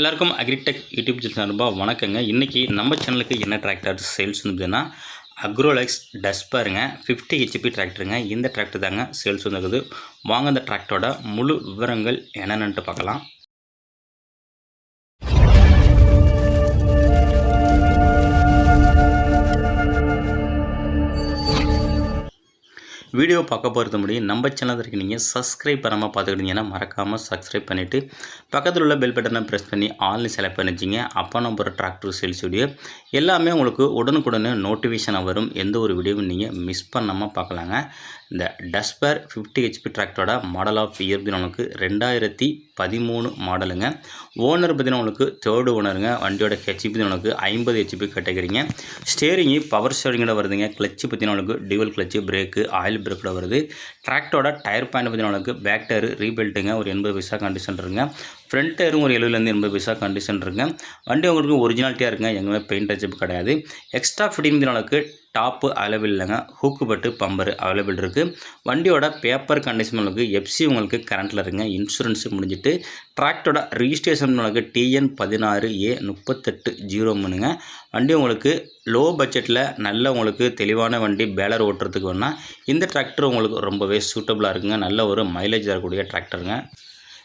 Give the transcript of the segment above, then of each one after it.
எல்லாருக்கும் agritech YouTube channel சார்பாக வணக்கங்க. இன்றைக்கி நம்ம சேனலுக்கு என்ன டிராக்டர் சேல்ஸ் வந்துதுன்னா அக்ரோலெக்ஸ் டஸ்பருங்க ஃபிஃப்டி ஹெச்பி டிராக்டருங்க இந்த டிராக்டர் தாங்க சேல்ஸ் வந்துருக்குது வாங்க அந்த டிராக்டரோட முழு விவரங்கள் என்னென்னட்டு பார்க்கலாம். வீடியோ பார்க்க போகிறது முடியும். நம்ம சேனலுக்கு நீங்கள் சப்ஸ்கிரைப் பண்ணாமல் பார்த்துக்கிட்டீங்கன்னா மறக்காமல் சப்ஸ்கிரைப் பண்ணிவிட்டு பக்கத்தில் உள்ள பெல் பட்டனை ப்ரெஸ் பண்ணி ஆல்னு செலக்ட் பண்ணிச்சிங்க அப்போ நம்ம டிராக்டர் சேல்ஸ் வீடியோ எல்லாமே உங்களுக்கு உடனுக்குடனே நோட்டிஃபிகேஷனாக வரும். எந்த ஒரு வீடியோவும் நீங்கள் மிஸ் பண்ணாமல் பார்க்கலாங்க. இந்த டஸ்பர் ஃபிஃப்டி ஹெச்பி டிராக்டரோட மாடல் ஆஃப் இயர் நமக்கு ரெண்டாயிரத்தி பதிமூணு மாடலுங்க. ஓனர் பார்த்தீங்கன்னா உங்களுக்கு தேர்டு ஓனருங்க வண்டியோட ஹெச்பி உங்களுக்கு ஐம்பது ஹெச்பி கேட்டகரிங்க. ஸ்டேரிங்கு பவர் ஸ்டேரிங்கோட வருதுங்க. கிளச்சு பார்த்தீங்கன்னா உங்களுக்கு டியூவல் கிளச்சு பிரேக்கு ஆயில் பிரேக்கோட வருது. டிராக்டரோட டயர் பாயிண்ட் பார்த்தீங்கன்னா உங்களுக்கு பேக் டயர் ரீபெல்ட்டுங்க ஒரு எண்பது பைசா கண்டிஷன் இருங்க ஃப்ரண்ட் டயரும் ஒரு எழுபதுலேருந்து எண்பது பைசா கண்டிஷன் இருக்குங்க. வண்டி உங்களுக்கு ஒரிஜினாலிட்டியாக இருக்குங்க. எங்கேயுமே பெயிண்ட் டச்சப் கிடையாது. எக்ஸ்ட்ரா ஃபிட்டிங் உங்களுக்கு டாப்பு அவைலபிள் இல்லைங்க. ஹூக்கு பட்டு பம்பர் அவைலபிள் இருக்குது வண்டியோட பேப்பர் கண்டிஷன் உங்களுக்கு எஃப்சி உங்களுக்கு கரண்ட்டில் இருக்குங்க. இன்சூரன்ஸ் முடிஞ்சிட்டு டிராக்டரோட ரிஜிஸ்ட்ரேஷன் உங்களுக்கு டிஎன் பதினாறு ஏ முப்பத்தெட்டு ஜீரோ மூணுங்க. வண்டி உங்களுக்கு லோ பட்ஜெட்டில் நல்ல உங்களுக்கு தெளிவான வண்டி பேலர் ஓட்டுறதுக்கு வேணால் இந்த டிராக்டர் உங்களுக்கு ரொம்பவே சூட்டபுளாக இருக்குங்க. நல்ல ஒரு மைலேஜ் தரக்கூடிய டிராக்டருங்க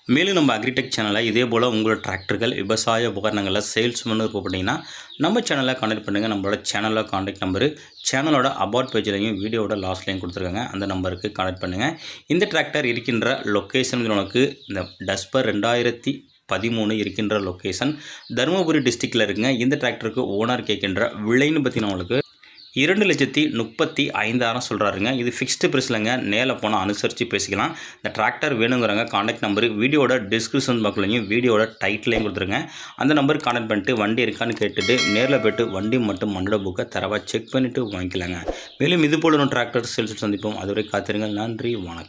மேலும் நம்ம அக்ரிடெக் சேனலில் இதே போல் உங்களோட டிராக்டர்கள் விவசாய உபகரணங்களில் சேல்ஸ் பண்ணு போட்டிங்கன்னா நம்ம சேனலை காண்டாக்ட் பண்ணுங்கள் நம்மளோட சேனலில் காண்டாக்ட் நம்பரு சேனலோட அபவுட் பேஜ்லையும் வீடியோட லாஸ்ட்லையும் கொடுத்துருக்காங்க. அந்த நம்பருக்கு கான்டாக்ட் பண்ணுங்கள் இந்த டிராக்டர் இருக்கின்ற லொக்கேஷன் உனக்கு இந்த டஸ்பர் ரெண்டாயிரத்தி பதிமூணு இருக்கின்ற லொக்கேஷன் தருமபுரி டிஸ்ட்ரிக்டில் இருக்குங்க. இந்த டிராக்டருக்கு ஓனர் கேட்கின்ற விலைன்னு பார்த்தீங்கன்னா உங்களுக்கு இரண்டு லட்சத்தி முப்பத்தி ஐந்தாயிரம் சொல்கிறாருங்க இது ஃபிக்ஸ்டு ப்ரைஸ்லங்க நேரில் போனால் அனுசரித்து பேசிக்கலாம். இந்த டிராக்டர் வேணுங்கிறவங்க காண்டாக்ட் நம்பரு வீடியோட டிஸ்கிரிப்ஷன் பாக்ஸ்லையும் வீடியோட டைட்டிலையும் கொடுத்துருங்க. அந்த நம்பருக்கு காண்டாக்ட் பண்ணிட்டு வண்டி இருக்கான்னு கேட்டுட்டு நேரில் போய்ட்டு வண்டி மட்டும் மண்டோட புக்கை தரவாக செக் பண்ணிவிட்டு வாங்கிக்கலாங்க. மேலும் இது போல டிராக்டர் சேல்ஸ் சந்திப்போம். அதுவரை காத்திருங்கள். நன்றி. வணக்கம்.